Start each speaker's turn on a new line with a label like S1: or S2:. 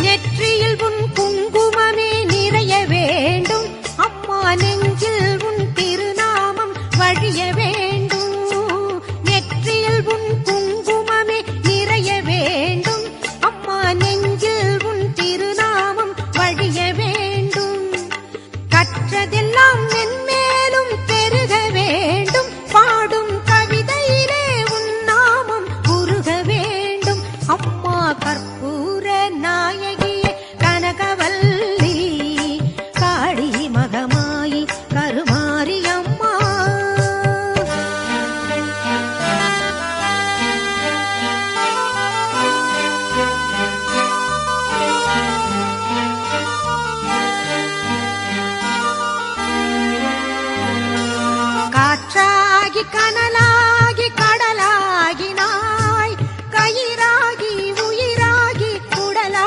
S1: நெற்றியில் உன் குங்குமமே நிறைய வேண்டும். அம்மா நெஞ்சில் உன் திருநாமம் வழிய வேண்டும். நெற்றியில் உன் குங்குமமே நிறைய வேண்டும். அம்மா நெஞ்சில் உன் திருநாமம் வழிய வேண்டும். கற்றதெல்லாம் மென்மேலும் பெருக வேண்டும். பாடும் கவிதையிலே உன் நாமம் உருக வேண்டும். அம்மா கற்ப கனலா